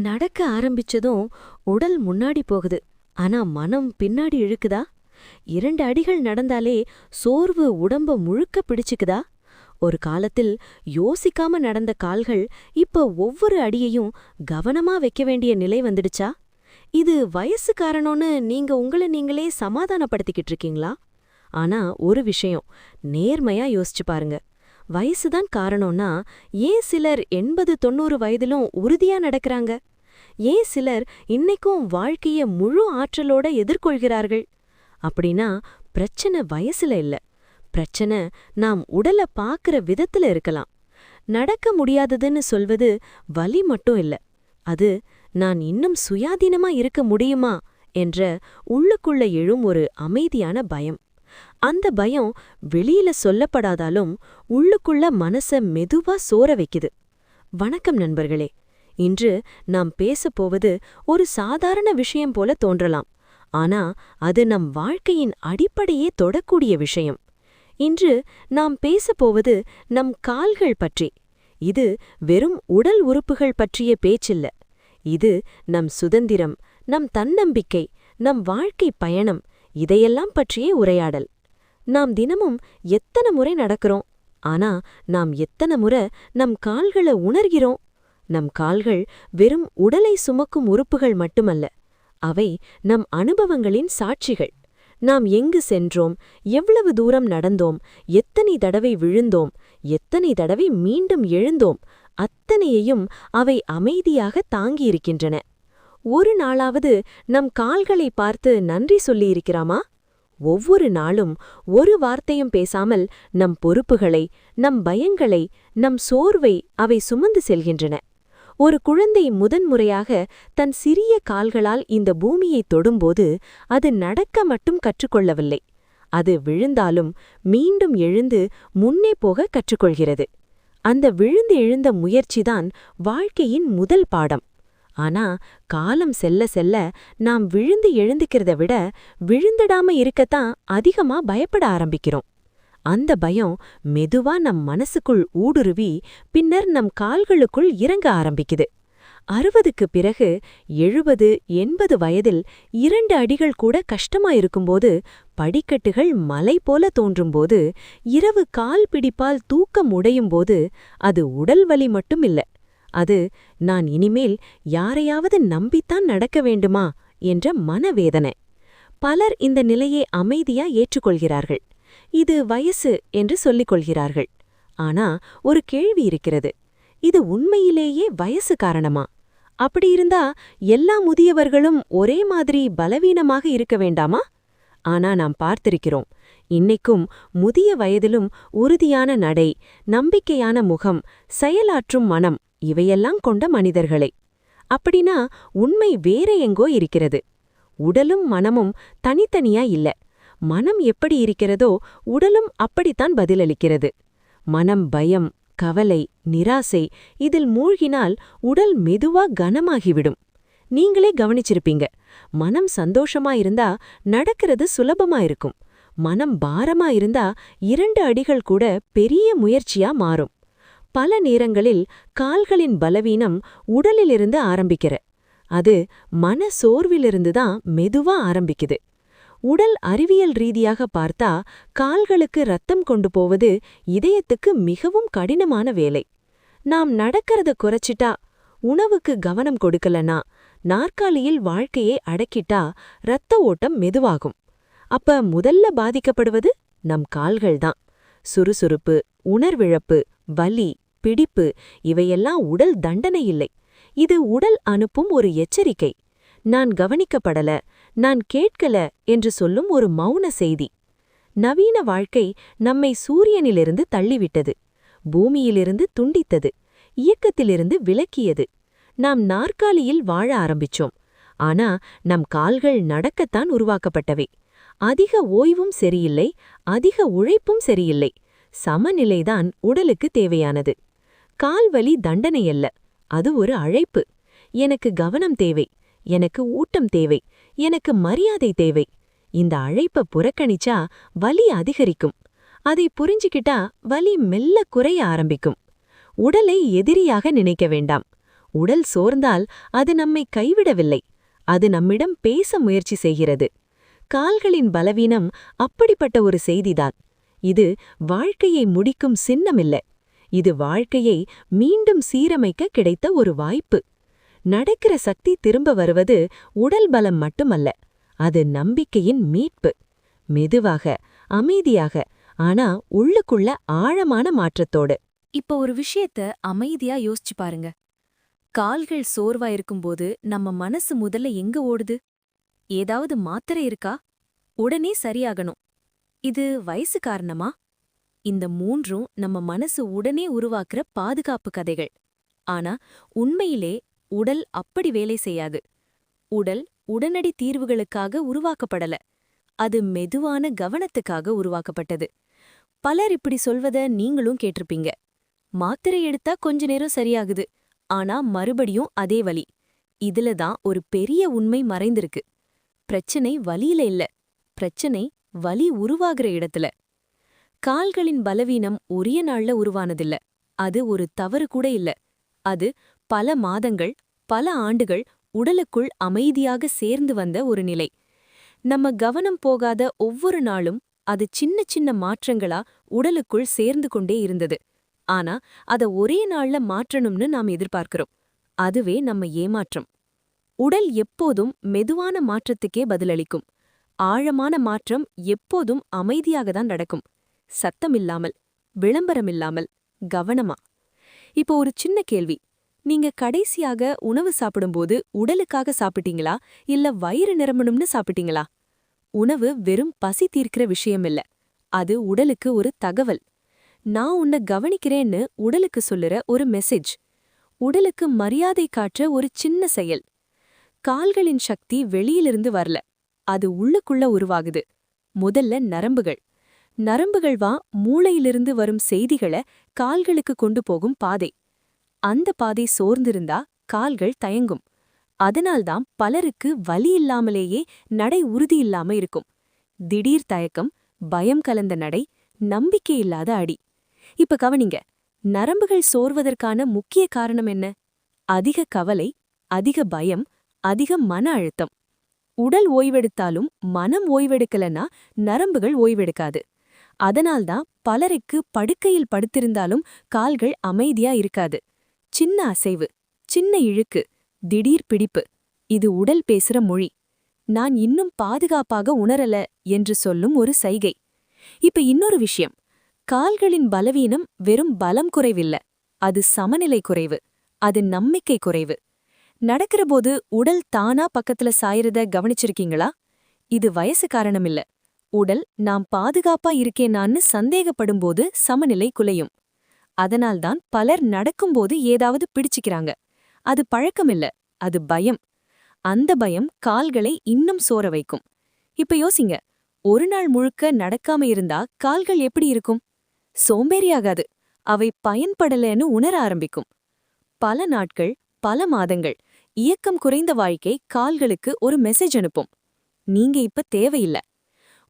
நடக்க ஆரம்பிச்சதும் உடல் முன்னாடி போகுது. ஆனா மனம் பின்னாடி இழுக்குதா? இரண்டு அடிகள் நடந்தாலே சோர்வு உடம்ப முழுக்க பிடிச்சுக்குதா? ஒரு காலத்தில் யோசிக்காம நடந்த கால்கள் இப்ப ஒவ்வொரு அடியையும் கவனமா வைக்க வேண்டிய நிலை வந்துடுச்சா? இது வயசு காரணம்னு நீங்க உங்கள நீங்களே சமாதானப்படுத்திக்கிட்டு இருக்கீங்களா? ஆனா ஒரு விஷயம் நேர்மையா யோசிச்சு பாருங்க. வயசுதான் காரணம்னா ஏன் சிலர் எண்பது தொண்ணூறு வயதிலும் உறுதியா நடக்கறாங்க? ஏன் சிலர் இன்னைக்கும் வாழ்க்கைய முழு ஆற்றலோட எதிர்கொள்கிறார்கள்? அப்படின்னா பிரச்சனை வயசுல இல்ல. பிரச்சனை நாம் உடல பாக்குற விதத்துல இருக்கலாம். நடக்க முடியாததுன்னு சொல்வது வலி மட்டும் இல்ல. அது நான் இன்னும் சுயாதீனமா இருக்க முடியுமா? என்ற உள்ளுக்குள்ள எழும் ஒரு அமைதியான பயம். அந்த பயம் வெளியில சொல்லப்படாதாலும் உள்ளுக்குள்ள மனச மெதுவா சோற வைக்குது. வணக்கம் நண்பர்களே. இன்று நாம் பேசப் போவது ஒரு சாதாரண விஷயம் போல தோன்றலாம். ஆனா அது நம் வாழ்க்கையின் அடிப்படையே தொடக்கூடிய விஷயம். இன்று நாம் பேசப் போவது நம் கால்கள் பற்றி. இது வெறும் உடல் உறுப்புகள் பற்றிய பேச்சில்ல. இது நம் சுதந்திரம் நம் தன்னம்பிக்கை நம் வாழ்க்கை பயணம் இதையெல்லாம் பற்றிய உரையாடல். நாம் தினமும் எத்தனை முறை நடக்கிறோம்? ஆனா நாம் எத்தனை முறை நம் கால்களை உணர்கிறோம்? நம் கால்கள் வெறும் உடலை சுமக்கும் உறுப்புகள் மட்டுமல்ல அவை நம் அனுபவங்களின் சாட்சிகள். நாம் எங்கு சென்றோம் எவ்வளவு தூரம் நடந்தோம் எத்தனை தடவை விழுந்தோம் எத்தனை தடவை மீண்டும் எழுந்தோம் அத்தனையையும் அவை அமைதியாக தாங்கியிருக்கின்றன. ஒரு நாளாவது நம் கால்களை பார்த்து நன்றி சொல்லியிருக்கிறாமா? ஒவ்வொரு நாளும் ஒரு வார்த்தையும் பேசாமல் நம் பொறுப்புகளை நம் பயங்களை நம் சோர்வை அவை சுமந்து செல்கின்றன. ஒரு குழந்தை முதன்முறையாக தன் சிறிய கால்களால் இந்த பூமியை தொடும்போது அது நடக்க மட்டும் கற்றுக்கொள்ளவில்லை. அது விழுந்தாலும் மீண்டும் எழுந்து முன்னே போக கற்றுக்கொள்கிறது. அந்த விழுந்து எழுந்த முயற்சிதான் வாழ்க்கையின் முதல் பாடம். ஆனா காலம் செல்ல செல்ல நாம் விழுந்து எழுந்துக்கிறத விட விழுந்துடாம இருக்கத்தான் அதிகமா பயப்பட ஆரம்பிக்கிறோம். அந்த பயம் மெதுவா நம் மனசுக்குள் ஊடுருவி பின்னர் நம் கால்களுக்குள் இறங்க ஆரம்பிக்குது. அறுபதுக்கு பிறகு எழுபது எண்பது வயதில் இரண்டு அடிகள் கூட கஷ்டமா இருக்கும்போது படிக்கட்டுகள் மலை போல தோன்றும்போது இரவு கால் பிடிப்பால் தூக்கம் உடையும்போது அது உடல் வலி மட்டும் இல்ல அது நான் இனிமேல் யாரையாவது நம்பித்தான் நடக்க வேண்டுமா? என்ற மனவேதனை. பலர் இந்த நிலையை அமைதியா ஏற்றுக்கொள்கிறார்கள். இது வயசு என்று சொல்லிக் கொள்கிறார்கள் ஆனா ஒரு கேள்வி இருக்கிறது. இது உண்மையிலேயே வயசு காரணமா? அப்படி இருந்தா எல்லா முதியவர்களும் ஒரே மாதிரி பலவீனமாக இருக்க வேண்டாமா? ஆனா நாம் பார்த்திருக்கிறோம். இன்னைக்கும் முதிய வயதிலும் உறுதியான நடை நம்பிக்கையான முகம் செயலாற்றும் மனம் இவையெல்லாம் கொண்ட மனிதர்களை. அப்படின்னா உண்மை வேற எங்கோ இருக்கிறது. உடலும் மனமும் தனித்தனியா இல்ல. மனம் எப்படி இருக்கிறதோ உடலும் அப்படித்தான் பதிலளிக்கிறது. மனம் பயம் கவலை நிராசை இதில் மூழ்கினால் உடல் மெதுவா கனமாகிவிடும். நீங்களே கவனிச்சிருப்பீங்க. மனம் சந்தோஷமா இருந்தா நடக்கிறது சுலபமா இருக்கும். மனம் பாரமா இருந்தா இரண்டு அடிகள் கூட பெரிய முயற்சியா மாறும். பல நேரங்களில் கால்களின் பலவீனம் உடலிலிருந்து ஆரம்பிக்கிற அது மன சோர்விலிருந்து தான் மெதுவா ஆரம்பிக்குது. உடல் அறிவியல் ரீதியாக பார்த்தா கால்களுக்கு ரத்தம் கொண்டு போவது இதயத்துக்கு மிகவும் கடினமான வேலை. நாம் நடக்கிறத குறைச்சிட்டா உணவுக்கு கவனம் கொடுக்கலனா நாற்காலியில் வாழ்க்கையை அடக்கிட்டா இரத்த ஓட்டம் மெதுவாகும். அப்ப முதல்ல பாதிக்கப்படுவது நம் கால்கள்தான் சுறுசுறுப்பு உணர்விழப்பு வலி பிடிப்பு இவையெல்லாம் உடல் தண்டனை இல்லை. இது உடல் அனுப்பும் ஒரு எச்சரிக்கை. நான் கவனிக்கப்படல நான் கேட்கல என்று சொல்லும் ஒரு மௌன செய்தி. நவீன வாழ்க்கை நம்மை சூரியனிலிருந்து தள்ளிவிட்டது. பூமியிலிருந்து துண்டித்தது. இயக்கத்திலிருந்து விலக்கியது. நாம் நாற்காலியில் வாழ ஆரம்பிச்சோம். ஆனா நம் கால்கள் நடக்கத்தான் உருவாக்கப்பட்டவை. அதிக ஓய்வும் சரியில்லை அதிக உழைப்பும் சரியில்லை. சமநிலைதான் உடலுக்கு தேவையானது. கால்வலி தண்டனையல்ல. அது ஒரு அழைப்பு. எனக்கு கவனம் தேவை. எனக்கு ஊட்டம் தேவை. எனக்கு மரியாதை தேவை. இந்த அழைப்ப புறக்கணிச்சா வலி அதிகரிக்கும். அதை புரிஞ்சுக்கிட்டா வலி மெல்ல குறைய ஆரம்பிக்கும். உடலை எதிரியாக நினைக்க வேண்டாம். உடல் சோர்ந்தால் அது நம்மை கைவிடவில்லை. அது நம்மிடம் பேச முயற்சி செய்கிறது. கால்களின் பலவீனம் அப்படிப்பட்ட ஒரு செய்திதான். இது வாழ்க்கையை முடிக்கும் சின்னமில்ல. இது வாழ்க்கையை மீண்டும் சீரமைக்க கிடைத்த ஒரு வாய்ப்பு. நடக்கிற சக்தி திரும்ப வருவது உடல் பலம் மட்டுமல்ல அது நம்பிக்கையின் மீட்பு. மெதுவாக அமைதியாக ஆனா உள்ளுக்குள்ள ஆழமான மாற்றத்தோடு. இப்ப ஒரு விஷயத்த அமைதியா யோசிச்சு பாருங்க. கால்கள் சோர்வா இருக்கும்போது நம்ம மனசு முதல்ல எங்க ஓடுது? ஏதாவது மாத்திரை இருக்கா? உடனே சரியாகணும். இது வயசு காரணமா? இந்த மூன்றும் நம்ம மனசு உடனே உருவாக்குற பாதுகாப்பு கதைகள். ஆனா உண்மையிலே உடல் அப்படி வேலை செய்யாது. உடல் உடனடி தீர்வுகளுக்காக உருவாக்கப்படல. அது மெதுவான கவனத்துக்காக உருவாக்கப்பட்டது. பலர் இப்படி சொல்வத நீங்களும் கேட்டிருப்பீங்க. மாத்திரை எடுத்தா கொஞ்ச நேரம் சரியாகுது. ஆனா மறுபடியும் அதே வலி. இதுல தான் ஒரு பெரிய உண்மை மறைந்திருக்கு. பிரச்சனை வலியில இல்ல. பிரச்சனை வலி உருவாகிற இடத்துல. கால்களின் பலவீனம் ஒரே நாள்ல உருவானதில்ல. அது ஒரு தவறு கூட இல்ல. அது பல மாதங்கள் பல ஆண்டுகள் உடலுக்குள் அமைதியாக சேர்ந்து வந்த ஒரு நிலை. நம்ம கவனம் போகாத ஒவ்வொரு நாளும் அது சின்ன சின்ன மாற்றங்களா உடலுக்குள் சேர்ந்து கொண்டே இருந்தது. ஆனா அத ஒரே நாள்ல மாற்றணும்னு நாம் எதிர்பார்க்கிறோம். அதுவே நம்ம ஏமாற்றம். உடல் எப்போதும் மெதுவான மாற்றத்துக்கே பதிலளிக்கும். ஆழமான மாற்றம் எப்போதும் அமைதியாக தான் நடக்கும். சத்தமில்லாமல் விளம்பரமில்லாமல் கவனமா? இப்போ ஒரு சின்ன கேள்வி. நீங்க கடைசியாக உணவு சாப்பிடும்போது உடலுக்காக சாப்பிட்டீங்களா? இல்ல வயிறு நிரம்பணும்னு சாப்பிட்டீங்களா? உணவு வெறும் பசி தீர்க்கிற விஷயம் இல்ல. அது உடலுக்கு ஒரு தகவல். நான் உன்னை கவனிக்கிறேன்னு உடலுக்கு சொல்லுற ஒரு மெசேஜ் உடலுக்கு மரியாதை காற்ற ஒரு சின்ன செயல். கால்களின் சக்தி வெளியிலிருந்து வரல. அது உள்ளுக்குள்ள உருவாகுது. முதல்ல நரம்புகள். நரம்புகள் வா மூளையிலிருந்து வரும் செய்திகளை கால்களுக்கு கொண்டு போகும் பாதை. அந்த பாதை சோர்ந்திருந்தா கால்கள் தயங்கும். அதனால்தான் பலருக்கு வலி இல்லாமலேயே நடை உறுதியில்லாம இருக்கும். திடீர் தயக்கம் பயம் கலந்த நடை நம்பிக்கை இல்லாத அடி. இப்ப கவனிங்க நரம்புகள் சோர்வதற்கான முக்கிய காரணம் என்ன? அதிக கவலை அதிக பயம் அதிக மன அழுத்தம். உடல் ஓய்வெடுத்தாலும் மனம் ஓய்வெடுக்கலன்னா நரம்புகள் ஓய்வெடுக்காது. அதனால்தான் பலருக்கு படுக்கையில் படுத்திருந்தாலும் கால்கள் அமைதியா இருக்காது. சின்ன அசைவு சின்ன இழுக்கு திடீர் பிடிப்பு. இது உடல் பேசுற மொழி. நான் இன்னும் பாதுகாப்பாக உணரல என்று சொல்லும் ஒரு சைகை. இப்ப இன்னொரு விஷயம். கால்களின் பலவீனம் வெறும் பலம் குறைவில்ல. அது சமநிலை குறைவு. அது நம்பிக்கை குறைவு. நடக்கிறபோது உடல் தானா பக்கத்துல சாயறத கவனிச்சிருக்கீங்களா? இது வயசு காரணமில்ல உடல் நாம் பாதுகாப்பா இருக்கேனான்னு சந்தேகப்படும்போது சமநிலை குலையும். அதனால்தான் பலர் நடக்கும்போது ஏதாவது பிடிச்சுக்கிறாங்க. அது பழக்கமில்ல அது பயம். அந்த பயம் கால்களை இன்னும் சோர வைக்கும். இப்ப யோசிங்க ஒரு நாள் முழுக்க நடக்காம இருந்தா கால்கள் எப்படி இருக்கும்? சோம்பேறியாகாது அவை பயன்படலன்னு உணர ஆரம்பிக்கும். பல நாட்கள் பல மாதங்கள் இயக்கம் குறைந்த வாழ்க்கை கால்களுக்கு ஒரு மெசேஜ் அனுப்பும். நீங்க இப்ப தேவையில்ல.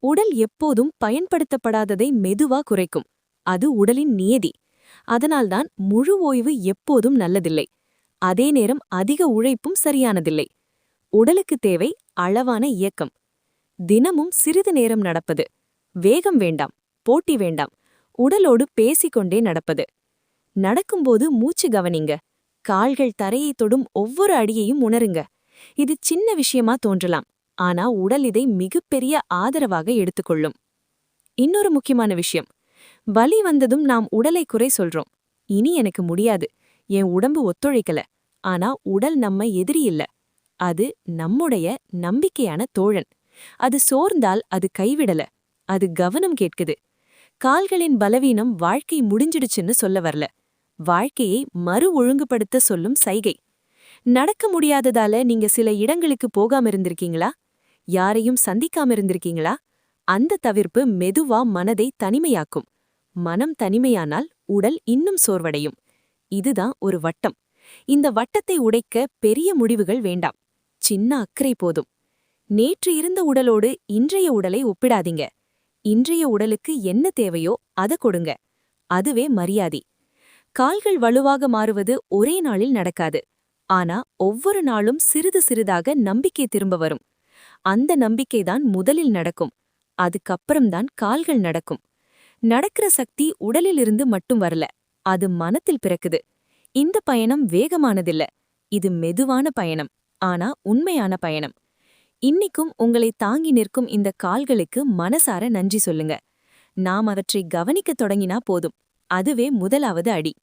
உடல் எப்போதும் பயன்படுத்தப்படாததை மெதுவா குறைக்கும். அது உடலின் நியதி. அதனால்தான் முழு ஓய்வு எப்போதும் நல்லதில்லை. அதே நேரம் அதிக உழைப்பும் சரியானதில்லை. உடலுக்கு தேவை அளவான இயக்கம். தினமும் சிறிது நேரம் நடப்பது. வேகம் வேண்டாம் போட்டி வேண்டாம். உடலோடு பேசிக்கொண்டே நடப்பது. நடக்கும்போது மூச்சு கவனிங்க. கால்கள் தரையை தொடும் ஒவ்வொரு அடியையும் உணருங்க. இது சின்ன விஷயமா தோன்றலாம். ஆனா உடல் இதை மிகப்பெரிய ஆதரவாக எடுத்துக்கொள்ளும். இன்னொரு முக்கியமான விஷயம். வலி வந்ததும் நாம் உடலை குறை சொல்றோம். இனி எனக்கு முடியாது. என் உடம்பு ஒத்துழைக்கல. ஆனா உடல் நம்ம எதிரி இல்ல. அது நம்முடைய நம்பிக்கையான தோழன். அது சோர்ந்தால் அது கைவிடல. அது கவனம் கேட்குது. கால்களின் பலவீனம் வாழ்க்கை முடிஞ்சிடுச்சுன்னு சொல்ல வரல. வாழ்க்கையை மறு ஒழுங்குபடுத்த சொல்லும் சைகை. நடக்க முடியாததால நீங்க சில இடங்களுக்கு போகாம இருந்திருக்கீங்களா? யாரையும் சந்திக்காம இருந்திருக்கீங்களா? அந்த தவிர்ப்பு மெதுவா மனதை தனிமையாக்கும். மனம் தனிமையானால் உடல் இன்னும் சோர்வடையும். இதுதான் ஒரு வட்டம். இந்த வட்டத்தை உடைக்க பெரிய முடிவுகள் வேண்டாம். சின்ன அக்கறை போதும். நேற்று இருந்த உடலோடு இன்றைய உடலை ஒப்பிடாதீங்க. இன்றைய உடலுக்கு என்ன தேவையோ அத கொடுங்க. அதுவே மரியாதை. கால்கள் வலுவாக மாறுவது ஒரே நாளில் நடக்காது. ஆனா ஒவ்வொரு நாளும் சிறிது சிறிதாக நம்பிக்கை திரும்ப வரும். அந்த நம்பிக்கைதான் முதலில் நடக்கும். அதுக்கப்புறம்தான் கால்கள் நடக்கும். நடக்கிற சக்தி உடலிலிருந்து மட்டும் வரல அது மனத்தில் பிறக்குது. இந்த பயணம் வேகமானதில்ல. இது மெதுவான பயணம் ஆனா உண்மையான பயணம். இன்னிக்கும் உங்களை தாங்கி நிற்கும் இந்த கால்களுக்கு மனசார நன்றி சொல்லுங்க. நாம் அவற்றை கவனிக்கத் தொடங்கினா போதும். அதுவே முதலாவது அடி.